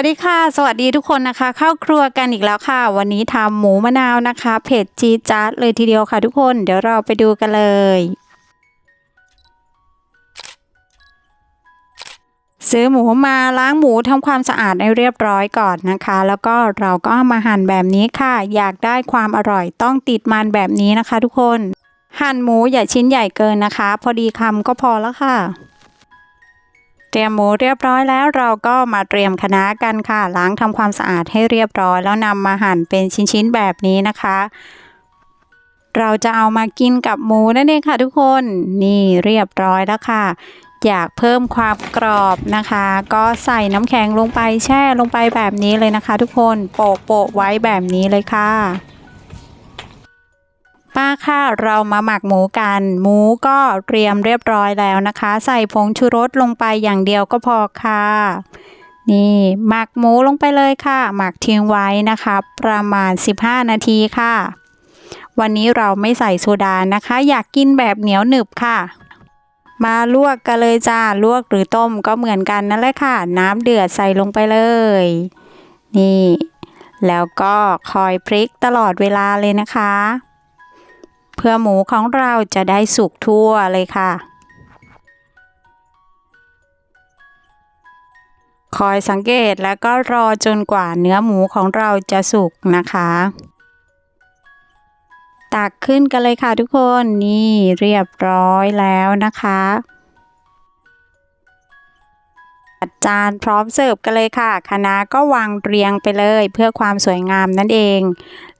สวัสดีค่ะ สวัสดีทุกคนนะคะ เข้าครัวกันอีกแล้วค่ะ วันนี้ทำหมูมะนาวนะคะ เผ็ดจี๊ดจ๊าดเลยทีเดียวค่ะทุกคน เดี๋ยวเราไปดูกันเลย ซื้อหมูมาล้างหมูทำความสะอาดให้เรียบร้อยก่อนนะคะ แล้วก็เราก็มาหั่นแบบนี้ค่ะ อยากได้ความอร่อยต้องติดมันแบบนี้นะคะ ทุกคน หั่นหมูอย่าชิ้นใหญ่เกินนะคะ พอดีคำก็พอแล้วค่ะ เตรียมหมูเรียบร้อยแล้วเราก็มาเตรียมคะน้ากันค่ะ ล้างทำความสะอาดให้เรียบร้อย แล้วนำมาหั่นเป็นชิ้นๆแบบนี้นะคะ เราจะเอามากินกับหมูนั่นเองค่ะทุกคนนี่เรียบร้อยแล้วค่ะ อยากเพิ่มความกรอบนะคะ ก็ใส่น้ำแข็งลงไปแช่ลงไปแบบนี้เลยนะคะ ทุกคนโปะโปะไว้แบบนี้เลยค่ะ ป้าค่ะเรามาหมักหมูกัน หมูก็เตรียมเรียบร้อยแล้วนะคะ ใส่ผงชูรสลงไปอย่างเดียวก็พอค่ะ นี่หมักหมูลงไปเลยค่ะ หมักทิ้งไว้นะคะ ประมาณ 15 นาทีค่ะ วันนี้เราไม่ใส่โซดานะคะ อยากกินแบบเหนียวหนึบค่ะ มาลวกกันเลยจ้าลวกหรือต้มก็เหมือนกันนั่นแหละค่ะ น้ำเดือดใส่ลงไปเลย นี่ แล้วก็คอยพลิกตลอดเวลาเลยนะคะ เพื่อหมูของเราจะได้สุกทั่วเลยค่ะ คอยสังเกตแล้วก็รอจนกว่าเนื้อหมูของเราจะสุกนะคะ ตักขึ้นกันเลยค่ะทุกคนนี่เรียบร้อยแล้วนะคะ จานพร้อมเสิร์ฟกันเลยค่ะคณะก็วางเรียงไปเลยเพื่อความสวยงามนั่นเอง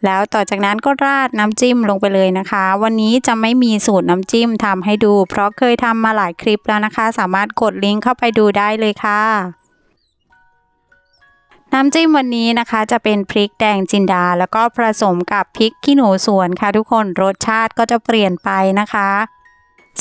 แล้วต่อจากนั้นก็ราดน้ำจิ้มลงไปเลยนะคะ วันนี้จะไม่มีสูตรน้ำจิ้มทำให้ดู เพราะเคยทำมาหลายคลิปแล้วนะคะ สามารถกดลิงก์เข้าไปดูได้เลยค่ะน้ำจิ้มวันนี้นะคะจะเป็นพริกแดงจินดา แล้วก็ผสมกับพริกขี้หนูสวนค่ะทุกคนรสชาติก็จะเปลี่ยนไปนะคะ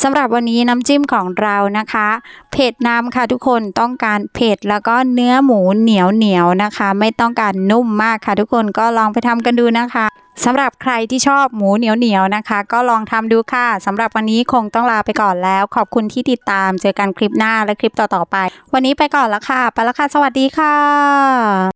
สำหรับวันนี้น้ำจิ้มของเรานะคะ เผ็ดน้ำค่ะทุกคนต้องการเผ็ดแล้วก็เนื้อหมูเหนียวเหนียวนะคะ ไม่ต้องการนุ่มมากค่ะทุกคนก็ลองไปทำกันดูนะคะสำหรับใครที่ชอบหมูเหนียวเหนียวนะคะ ก็ลองทำดูค่ะสำหรับวันนี้คงต้องลาไปก่อนแล้ว ขอบคุณที่ติดตามเจอกันคลิปหน้าและคลิปต่อๆไป วันนี้ไปก่อนแล้วค่ะ ไปแล้วค่ะ สวัสดีค่ะ